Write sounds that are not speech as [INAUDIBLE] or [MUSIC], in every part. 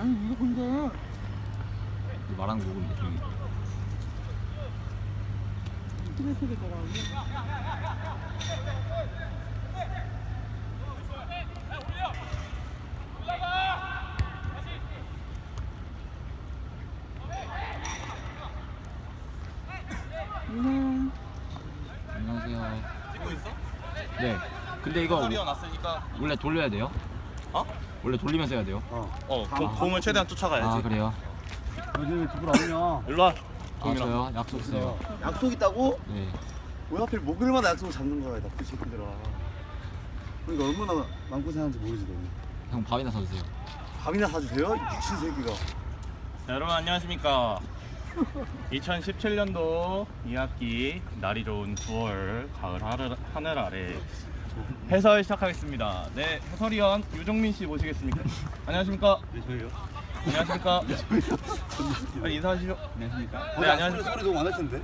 아니 이거 근데 말하는 거 보는데 종이. 스트레스가 더라고. 안녕. 안녕하세요. 찍고 있어? 네. 근데 이거 소리가 났으니까 원래 돌려야 돼요? 어? 원래 돌리면서 해야 돼요? 어. 어 공, 공을 최대한 쫓아가야지 아 그래요? 여기 왜 두분 안 오냐? 일로 와 아 동민아. 저요? 약속 있어요. 약속 있다고? 네. 왜 하필 목요일마다 약속을 잡는 거야, 나쁜 새끼들아. 그러니까 얼마나 마음고생하는지 모르지, 너. 형 밥이나 사주세요. 밥이나 사주세요? 이 미친 새끼가. 자, 여러분 안녕하십니까 [LAUGHS] 2017년도 2학기 날이 좋은 9월 가을 하늘, 하늘 아래 해설 시작하겠습니다 네 해설위원 유종민 씨 모시겠습니까? 안녕하십니까? 네, 저희요. 안녕하십니까? 빨리 인사하시죠 안녕하십니까? 네 소리, 안녕하십니까? 소리 너무 많을 텐데.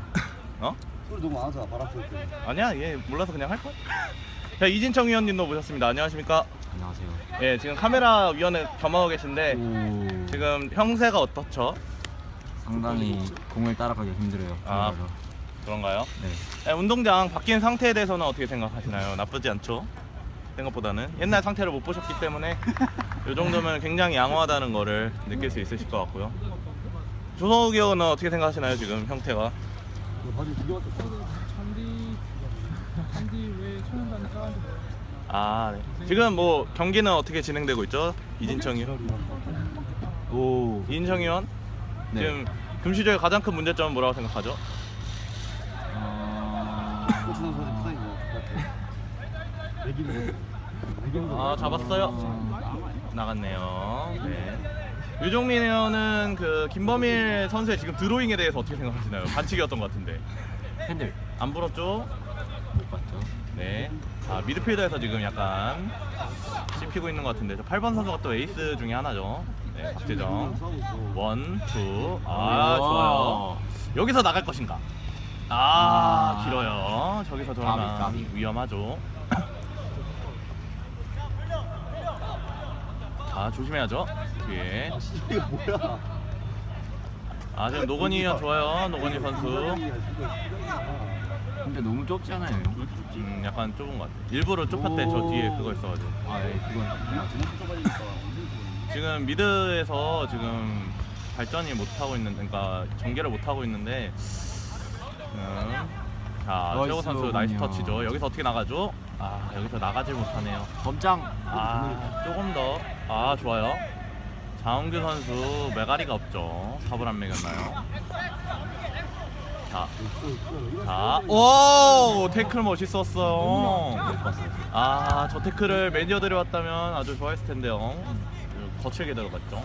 어? 소리 너무 많아서 바람 쏠 때. 아니야 얘 몰라서 그냥 할걸? 자 이진청 위원님도 모셨습니다 안녕하십니까? 안녕하세요. 예 지금 카메라 위원을 겸하고 계신데 오. 지금 형세가 어떻죠? 상당히 공을 따라가기 힘들어요. 아. 그런가요? 네. 네, 운동장 바뀐 상태에 대해서는 어떻게 생각하시나요? 나쁘지 않죠? 생각보다는 옛날 상태를 못 보셨기 때문에 이 정도면 굉장히 양호하다는 거를 느낄 수 있으실 것 같고요. 조성욱 의원은 어떻게 생각하시나요? 지금 형태가 바지 두개 왔어. 잔디 잔디 왜 천연단이 까가지고 아 네. 지금 뭐 경기는 어떻게 진행되고 있죠? 이진청 의원 오. 이진청 의원 네. 지금 금시조의 가장 큰 문제점은 뭐라고 생각하죠? 내기는 내기는 아 잡았어요. 나갔네요. 네. 유종민 의원은 그 김범일 선수의 지금 드로잉에 대해서 어떻게 생각하시나요? 반칙이었던 것 같은데 핸들 안 부럽죠? 못 봤죠? 네. 아 미드필더에서 지금 약간 씹히고 있는 것 같은데 저 8번 선수가 또 에이스 중에 하나죠. 네, 박재정. 원, 투. 아. 좋아요. 여기서 나갈 것인가? 아, 아. 길어요. 저기서 까비, 까비. 위험하죠. 아 조심해야죠. 뒤에. 이게 뭐야? 아 지금 노건이 형 좋아요. 노건이 선수. 근데 너무 좁지 않아요? 음, 약간 좁은 것 같아. 일부러 좁혔대 저 오. 뒤에 그거 있어가지고. 아, 예, 그건 지금 미드에서 지금 발전이 못 하고 있는, 그러니까 전개를 못 하고 있는데. 음. 자 나이스 최고 선수 나이스. 터치죠. 여기서 어떻게 나가죠? 아 여기서 나가질 못하네요. 범장. 아 조금 더. 아 좋아요. 장은규 선수 메가리가 없죠. 삽을 안 매겼나요? 자, 자, 오 태클 멋있었어요. 아, 저 태클을 매니저들이 왔다면 아주 좋아했을 텐데요. 거칠게 들어갔죠.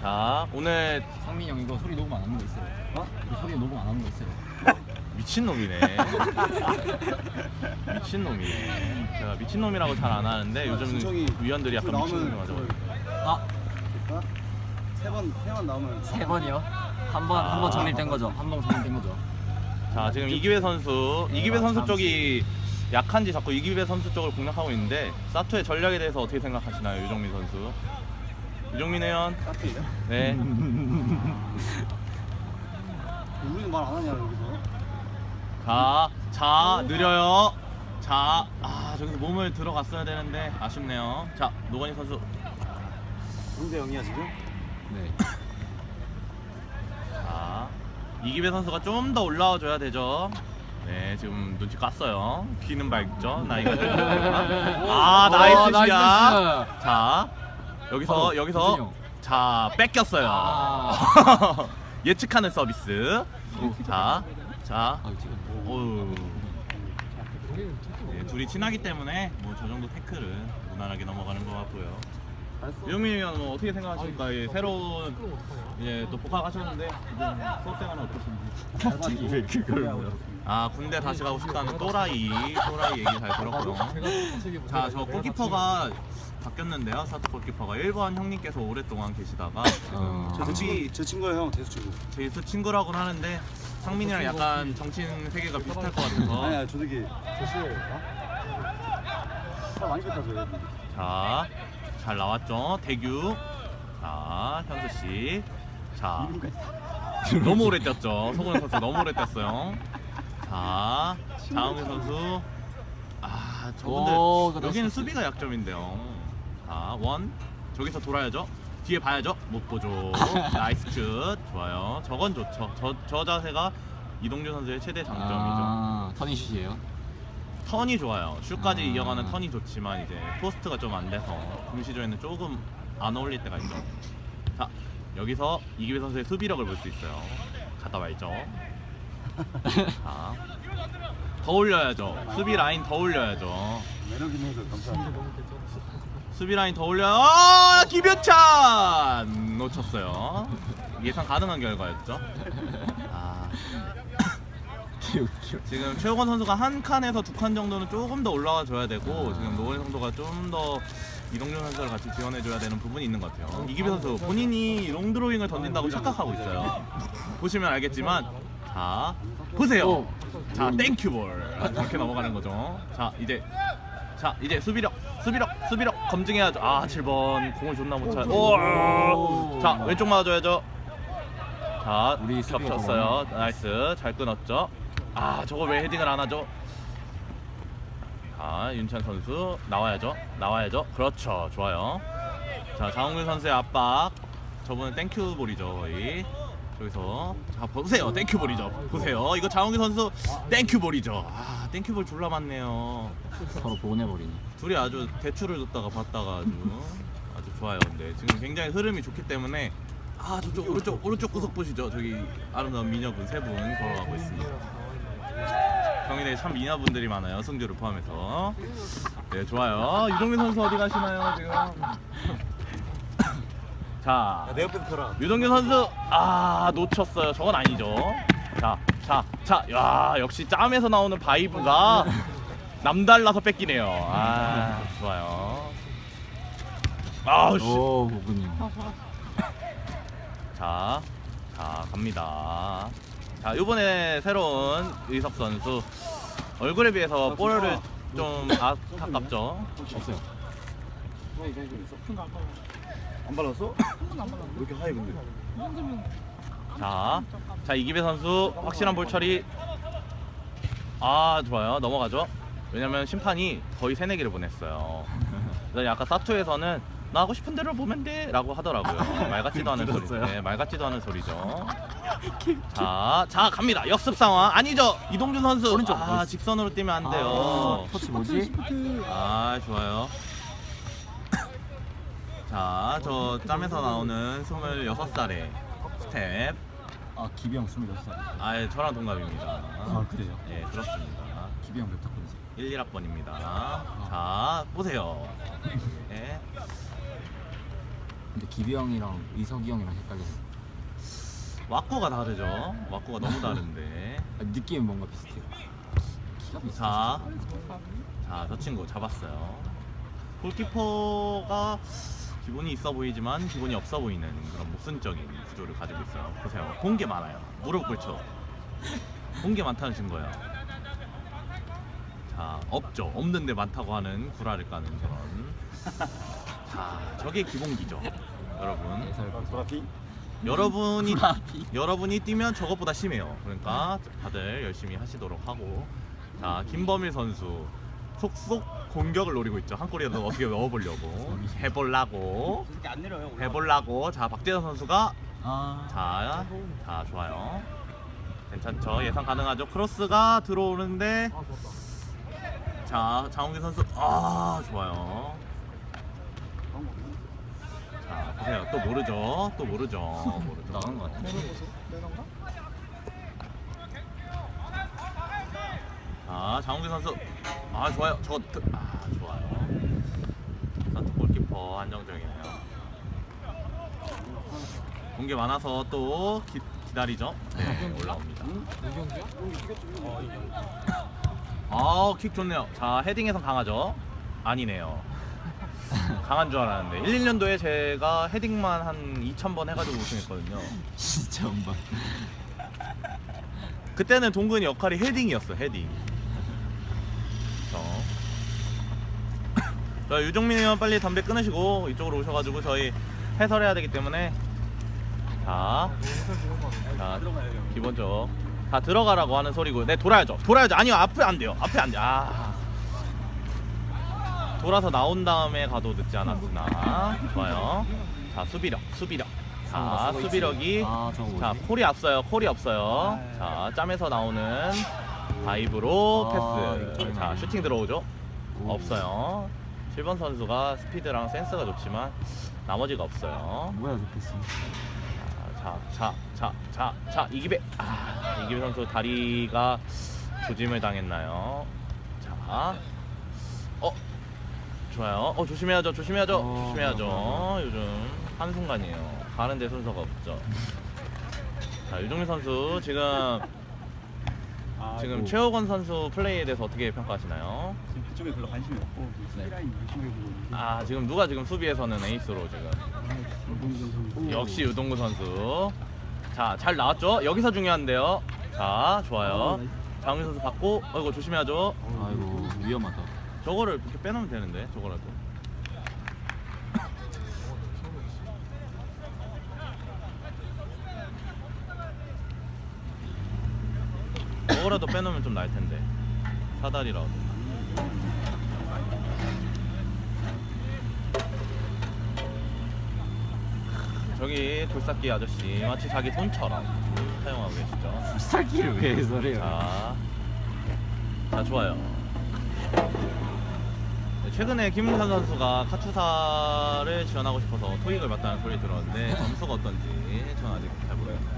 자, 오늘 상민 형 이거 소리 녹음 안 하는 거 있어요? 어? 이거 소리 녹음 안 하는 거 있어요? [LAUGHS] 미친 놈이네. [LAUGHS] 미친 놈이네. 제가 미친 놈이라고 잘 안 하는데 요즘 신청이 위원들이 약간 미친 놈이 맞아. 아, 세번 세 번 나오면 세 번이요? 한번한번 정립된 거죠? 한번 정립된 거죠? 자, 지금 이기배 선수, 이기배 아, 선수. 쪽이 약한지 자꾸 이기배 선수 쪽을 공략하고 있는데 사투의 전략에 대해서 어떻게 생각하시나요, 유정민 선수? 유정민 의원. 네. [LAUGHS] 우리는 말 안 하냐 여기서? 자, 자, 느려요. 자, 아, 저기서 몸을 들어갔어야 되는데 아쉽네요. 자, 노건희 선수. 0대 0이야 지금? 네. 자, 이기배 선수가 좀 더 올라와 줘야 되죠. 네, 지금 눈치 깠어요. 귀는 밝죠? 나이가 좀 [LAUGHS] 아, 오, 나이스 샷. 패스. 자, 여기서 바로 여기서 도진이 자, 뺏겼어요. 아. [LAUGHS] 예측하는 서비스. 자, 자, 아. 어우. 네, 둘이 친하기 때문에 뭐 저 정도 태클은 무난하게 넘어가는 것 같고요. 유민 의원 뭐 어떻게 생각하십니까? 이 새로운 이제 또 복학하셨는데 이제 수업 생활은 어떠신지? 왜 그걸 물어? 아 군대 다시 가고 싶다는 또라이 또라이 얘기 잘 들었고요. 자 저 골키퍼가 바뀌었는데요. 사토 골키퍼가 1번 형님께서 오랫동안 계시다가 어. 제 친구 제 친구예요 형 대수 친구. 제이스 친구라고는 하는데 상민이랑 약간 정신 세계가 비슷할 것 같아서 아니야 저 저기 저 씨예요. 살 많이 뺐다 저. 자잘 나왔죠. 대규. 자, 현수 씨. 자, 너무 오래 뛰었죠. 소근 선수 너무 오래 뛰었어요. 자, 장흥 선수. 아, 저분들 오, 그거 여기는. 수비가 약점인데요. 자, 원. 저기서 돌아야죠. 뒤에 봐야죠. 못 보죠. [LAUGHS] 나이스 슛. 좋아요. 저건 좋죠. 저, 저 자세가 이동준 선수의 최대 장점이죠. 아, 터닝슛이에요. 턴이 좋아요. 슛까지 아. 이어가는 턴이 좋지만 이제 포스트가 좀 안 돼서 금시조에는 조금 안 어울릴 때가 있죠. 자 여기서 이기배 선수의 수비력을 볼 수 있어요. 갔다 말죠. [LAUGHS] 자, 더 올려야죠. 수비 라인 더 올려야죠. 매력 있는 서 감사합니다. 수비 라인 더 올려요. 아, 김효찬 놓쳤어요. 예상 가능한 결과였죠. 아. 지금 최호건 선수가 한 칸에서 두 칸 정도는 조금 더 올라와 줘야 되고 지금 노원 선수가 좀 더 이동준 선수를 같이 지원해 줘야 되는 부분이 있는 것 같아요. 이기배 선수 본인이 롱드로잉을 던진다고 착각하고 있어요. 보시면 알겠지만 자 보세요. 자 땡큐볼 이렇게 넘어가는 거죠. 자 이제 자 이제 수비력 수비력 수비력 검증해야죠. 아 7번 공을 존나 못 차. 오. 자 왼쪽 맞아줘야죠. 자 우리 수비가 겹쳤어요. 나이스 잘 끊었죠. 아 저거 왜 헤딩을 안 하죠? 자 윤찬 선수 나와야죠. 나와야죠. 그렇죠. 좋아요. 자 장홍균 선수의 압박. 저분은 땡큐볼이죠 거의. 저기서 자 보세요 땡큐볼이죠. 보세요 이거 장홍균 선수 땡큐볼이죠. 아 땡큐볼 졸라 많네요. 서로 보내버리네. 둘이 아주 대출을 줬다가 받다가 아주 [LAUGHS] 아주 좋아요. 근데 지금 굉장히 흐름이 좋기 때문에 아 저쪽 오른쪽 오른쪽 구석 보시죠. 저기 아름다운 미녀분 세 분 걸어가고 있습니다. 경희대에 참 미녀분들이 많아요. 승주를 포함해서. 네 좋아요. 유동민 선수 어디 가시나요 지금? [LAUGHS] 자 내 옆에 펴라. 유동균 선수 아 놓쳤어요. 저건 아니죠. 자, 자, 자, 야 역시 짬에서 나오는 바이브가 남달라서 뺏기네요. 아 좋아요. 아우 씨. 오, 보근님. 자, 자 갑니다. 자 이번에 새로운 의석 선수 얼굴에 비해서 볼을 좀 아깝죠. 없어요. 아까워. 안 발랐어? 왜 이렇게 하얘 근데? 자, 자 이기배 선수 확실한 볼 처리. 아 좋아요 넘어가죠. 왜냐면 심판이 거의 새내기를 보냈어요. 그래서 아까 사투에서는 나 하고 싶은 대로 보면 돼라고 하더라고요. 말 같지도 않은 소리. 들었어요? 네, 말 같지도 않은 소리죠. 자, 자 갑니다. 역습 상황 아니죠? 이동준 선수. 오른쪽. 아 직선으로 뛰면 안 돼요. 아, 터치 뭐지? 아 좋아요. 자, 저 짬에서 나오는 26살의 스텝. 아, 기병 26살. 아, 저랑 동갑입니다. 아, 그래요? 네, 그렇습니다. 기병 몇 학번이세요? 1, 1학번입니다. 자, 보세요. 네. 근데 기병이랑 의석이 형이랑 헷갈려서. 왁구가 다르죠. 왁구가 너무 다른데. 아, 느낌은 뭔가 비슷해요. 키가 비슷해. 자, 자, 저 친구 잡았어요. 골키퍼가 기본이 있어 보이지만 기본이 없어 보이는 그런 모순적인 구조를 가지고 있어요. 보세요. 본게 많아요. 무릎. 본게 많다는 증거예요. 자, 없죠. 없는데 많다고 하는 구라를 까는 그런. 자, 저게 기본기죠. 여러분. 브라피? 여러분이. 여러분이 뛰면 저것보다 심해요. 그러니까 다들 열심히 하시도록 하고 자 김범일 선수 속속 공격을 노리고 있죠. 한 골이라도 어떻게 넣어보려고 해볼라고 이렇게 안 내려요. 해볼라고 자 박재현 선수가 아, 자, 자 좋아요. 괜찮죠. 예상 가능하죠. 크로스가 들어오는데 아 좋았다. 자 장훈기 선수 아 좋아요. 자 보세요. 또 모르죠. 또 모르죠. 모르죠. 나간 것. 내가 보죠. 내가인가? 아 장훈기 선수 아 좋아요 저거 드- 아 좋아요 산트 골키퍼 한정적이네요 공개 많아서 또 기, 기다리죠 네 올라옵니다 이경기야? 아 킥 좋네요 자 헤딩에선 강하죠 아니네요 [LAUGHS] 강한 줄 알았는데 1, 1년도에 제가 헤딩만 한 2,000번 해가지고 우승했거든요 진짜 엄마. 그때는 동근이 역할이 헤딩이었어 헤딩. 저. 자, 유종민 의원 빨리 담배 끊으시고 이쪽으로 오셔가지고 저희 해설해야 되기 때문에 자. 자 기본적 다 들어가라고 하는 소리고. 네 돌아야죠. 돌아야죠. 아니요 앞에 안 돼요. 앞에 안 돼. 아. 돌아서 나온 다음에 가도 늦지 않았으나. 좋아요. 자 수비력 수비력. 자 수비력이. 아 저거 뭐지? 자 콜이 앞서요. 콜이 없어요. 자 짬에서 나오는 다이브로 아, 패스. 자 슈팅 들어오죠? 오. 없어요. 7번 선수가 스피드랑 센스가 좋지만 나머지가 없어요. 뭐야 저 패스? 자, 자, 자, 자, 자, 이기배. 아, 이기배 선수 다리가 조짐을 당했나요? 자, 어, 좋아요. 어, 조심해야죠, 조심해야죠, 어, 조심해야죠. 어, 요즘 한 순간이에요. 가는데 순서가 없죠. 자, 유종민 선수 지금 지금. 최호건 선수 플레이에 대해서 어떻게 평가하시나요? 지금 그쪽에 별로 관심이 없고 네. 수비라인 유심해보고 있는데. 아, 지금 누가 지금 수비에서는 에이스로 지금 역시 유동구 선수. 자, 잘 나왔죠? 여기서 중요한데요. 자, 좋아요. 장훈 선수 받고, 어이구 조심해야죠. 아이고 위험하다 저거를 이렇게 빼놓으면 되는데, 저거라도. 저거라도 빼놓으면 좀 나을 텐데. 사다리라도. 저기 돌삭기 아저씨 마치 자기 손처럼 사용하고 계시죠. 살기를 왜 해설해요 자, 자 좋아요. 네, 최근에 김민선 선수가 카투사를 지원하고 싶어서 토익을 봤다는 소리 들었는데 점수가 어떤지 저는 아직 잘 모르겠어요.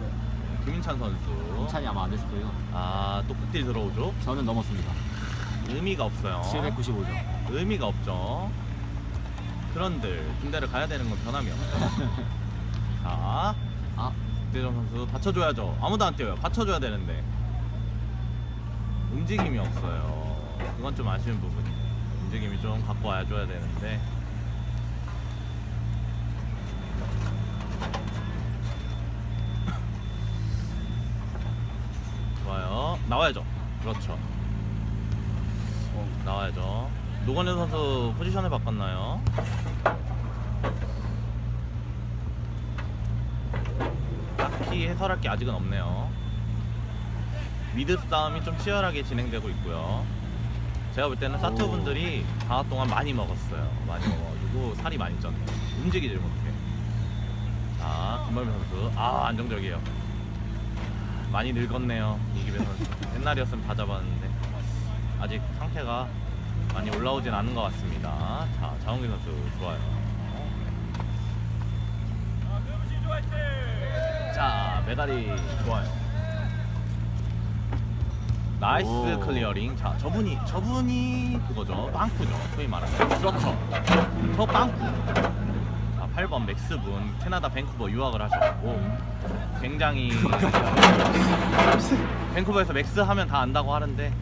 네, 김민찬 선수. 찬이 아마 안 됐을 거예요 아, 또 극딜 들어오죠? 저는 넘었습니다 의미가 없어요. 795점 의미가 없죠. 그런들 군대를 가야 되는 건 변함이 없어요. [LAUGHS] 자, 아 대정 선수 받쳐줘야죠. 아무도 안 뛰어요. 받쳐줘야 되는데 움직임이 없어요. 그건 좀 아쉬운 부분이에요. 움직임이 좀 갖고 와줘야 되는데 [LAUGHS] 좋아요. 나와야죠. 그렇죠. 어, 나와야죠. 노건현 선수 포지션을 바꿨나요? 딱히 해설할 게 아직은 없네요. 미드 싸움이 좀 치열하게 진행되고 있고요. 제가 볼 때는 사투 분들이 방학 동안 많이 먹었어요. 많이 먹어가지고 살이 많이 쪘네. 움직이질 못해. 자, 김범민 선수. 아, 안정적이에요. 많이 늙었네요. 이기배 선수. 옛날이었으면 다 잡았는데 아직 상태가 많이 올라오진 않은 것 같습니다. 자, 자홍기 선수 좋아요. 자, 메달이 좋아요. 나이스 오. 클리어링. 자, 저분이 저분이 그거죠. 빵꾸죠. 소위 말하는. 그렇죠. 저 빵꾸. 자, 8번 맥스분 캐나다 밴쿠버 유학을 하셨고 굉장히 [LAUGHS] 밴쿠버에서 맥스 하면 다 안다고 하는데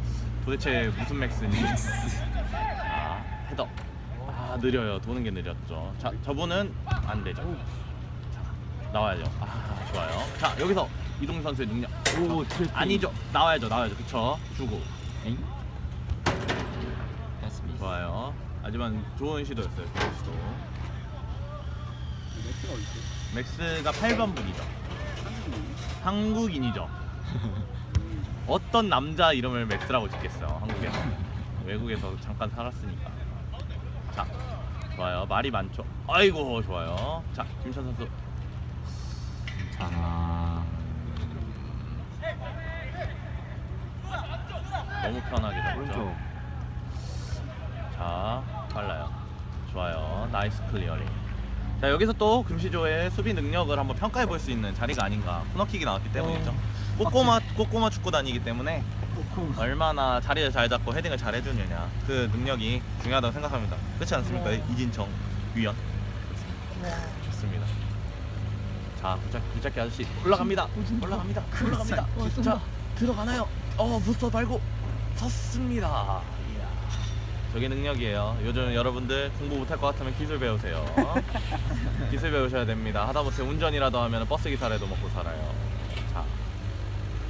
도대체 무슨 헤더. 아, 느려요. 도는 게 느렸죠. 자, 저분은 안 되죠. 자, 나와야죠. 아, 좋아요. 자, 여기서 이동 선수의 능력. 오 트래핑 아니죠. 나와야죠. 나와야죠. 그쵸? 주고. 엥? 됐습니다 좋아요. 하지만 좋은 시도였어요. 좋은 시도. 매트가 어디 있어? 맥스가 8번 분이죠. 한국인이죠. [LAUGHS] 어떤 남자 이름을 맥스라고 짓겠어요. 한국에서. 외국에서 잠깐 살았으니까. 자, 좋아요. 말이 많죠. 아이고, 좋아요. 자, 김찬 선수. 자 너무 편하게 잡죠. 오른쪽 자, 빨라요. 좋아요. 나이스 클리어링. 자, 여기서 또 금시조의 수비 능력을 한번 평가해 볼 수 있는 자리가 아닌가. 코너킥이 나왔기 때문이죠. 꼬꼬마 꼬꼬마 축구단이기 때문에 얼마나 자리를 잘 잡고 헤딩을 잘 해주느냐 그 능력이 중요하다고 생각합니다. 그렇지 않습니까, 이진청 위원? 좋습니다. 자, 구짝 구짝기 아저씨 올라갑니다. 올라갑니다. 올라갑니다. 자, 들어가나요? 어, 부스터 달고 섰습니다. 이야. 저게 능력이에요. 요즘 여러분들 공부 못할 것 같으면 기술 배우세요. [LAUGHS] 기술 배우셔야 됩니다. 하다못해 운전이라도 하면 버스 기사라도 먹고 살아요. 자,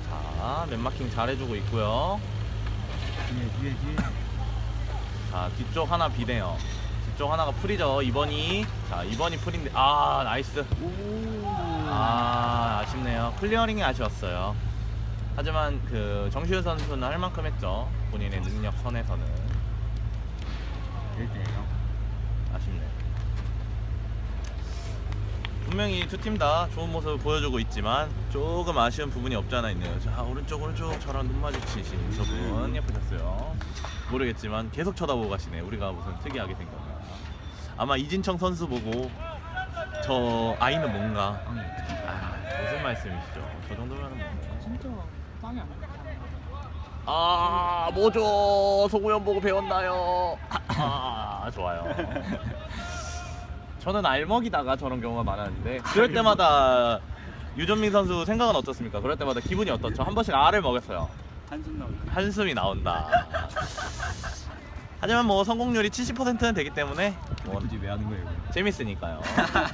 자, 맨마킹 잘해주고 있고요. 뒤에 뒤에 뒤에. 자 뒤쪽 하나 비네요. 뒤쪽 하나가 풀이죠. 2번이 자 2번이 풀인데 아 나이스. 아 아쉽네요. 클리어링이 아쉬웠어요. 하지만 그 정시우 선수는 할 만큼 했죠. 본인의 능력 선에서는 1대0 아쉽네요. 분명히 두 팀 다 좋은 모습을 보여주고 있지만 조금 아쉬운 부분이 없지 않아 있네요. 자 오른쪽 오른쪽 저랑 눈 마주치신 저분 예쁘셨어요. 모르겠지만 계속 쳐다보고 가시네. 우리가 무슨 특이하게 생겼나. 아마 이진청 선수 보고 저 아이는 뭔가 아, 무슨 말씀이시죠? 저 정도면은 뭐. 진짜 땅이 안 나. 아 뭐죠? 소구연 보고 배웠나요? 아 좋아요. 저는 알먹이다가 저런 경우가 많았는데 그럴 때마다 유전민 선수 생각은 어떻습니까? 그럴 때마다 기분이 어떻죠? 한 번씩 알을 먹였어요. 한숨 나온다. 한숨이 나온다. 하지만 뭐 성공률이 70%는 되기 때문에 뭐 굳이 왜 하는 거예요 이거? 재밌으니까요.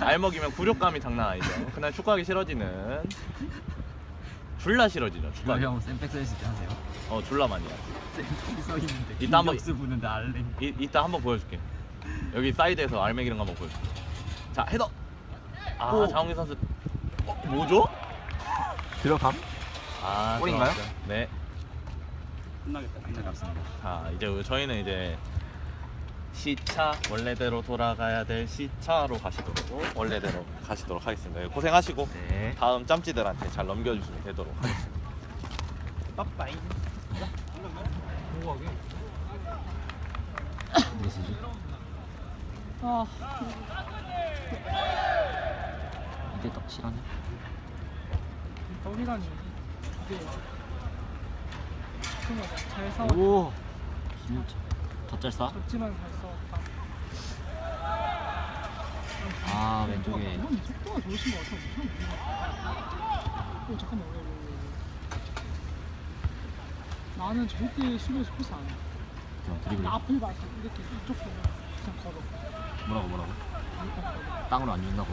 알 먹이면 굴욕감이 장난 아니죠. 그날 축구하기 싫어지는 줄라 싫어지죠. 축구하기. 형 쌤백 써있을 때 하세요? 어 줄라 많이 하죠. 쌤백이 써있는데 이따 한번- 부는데 알렌 이, 이따 한번 보여줄게. 여기 사이드에서 거 한번 보여줄게. 자 헤더. 아 오. 장훈기 선수. 어, 뭐죠? 들어감? 아 골인가요? 네. 끝나겠다. 네 맞습니다 자 이제 저희는 이제 시차 원래대로 돌아가야 될 시차로 가시도록 원래대로 가시도록 하겠습니다. 고생하시고 네 다음 짬찌들한테 잘 넘겨주시면 되도록 하겠습니다. 빠빠이. 뭐하게? 메시지 아, 이게 딱 실하네 떡이라니 이게 그런 거잘 싸워. 오 김현철 덧잘싸? 졌지만 잘 싸웠다. 아 왼쪽에 이건 속도가 좋으신 것 같아. 엄청. 오 잠깐만 왜, 왜, 왜, 왜. 나는 절대 수비에서 패스 안 해. 그냥 드리블 나 앞을 봐서 이렇게 이쪽 보면 그냥 걸어. 뭐라고 뭐라고? 걸어. 땅으로 안 준다고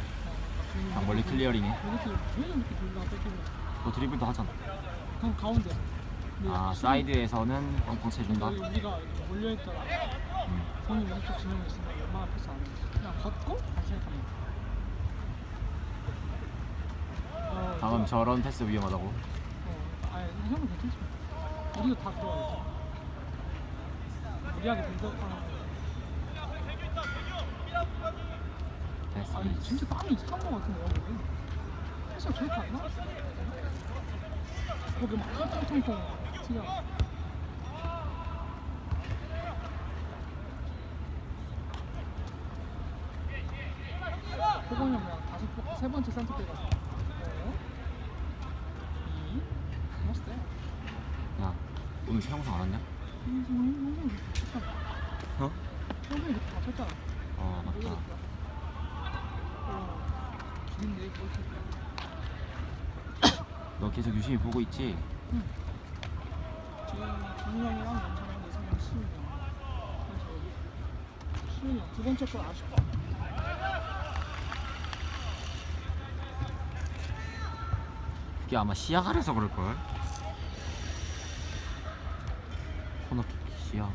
그냥 그냥 멀리 클리어링해 이렇게 왜 이렇게 돌려 뺏기면 너 드리블도 하잖아 그냥 가운데. 아 수비- 사이드에서는 뻥뻥 쳐준다? 여기 우리가 몰려 있더라. 음. 형이 왼쪽 진영에 있으면 얼마나 패스 안 해. 그냥 걷고 다시 생각하면. 어, 방금 우리가- 저런 패스 위험하다고 어, 아니 형은 괜찮지. 우리도 다 들어가야지. 무리하게 빌드업하는 거. 패스 아니 미스 진짜 땀이 이상한 거 같은데 여기. 패스가 저렇게 안 나왔어. 거기 막 통통통 튀어. 호건이 형이랑 다섯 번, 세 번째 센터백 가서. 어? 이? 멋있대. 야 오늘 최영상 안 왔냐? 어? 처음에 이렇게 다 쳤잖아. 어 맞다 어, 너 계속 유심히 보고 있지? 지 이승현 시윤이 형. 그래서 시윤이 형두 번째 건 아쉽다. 그게 아마 시야가 래서 그럴걸? 코너킥 시야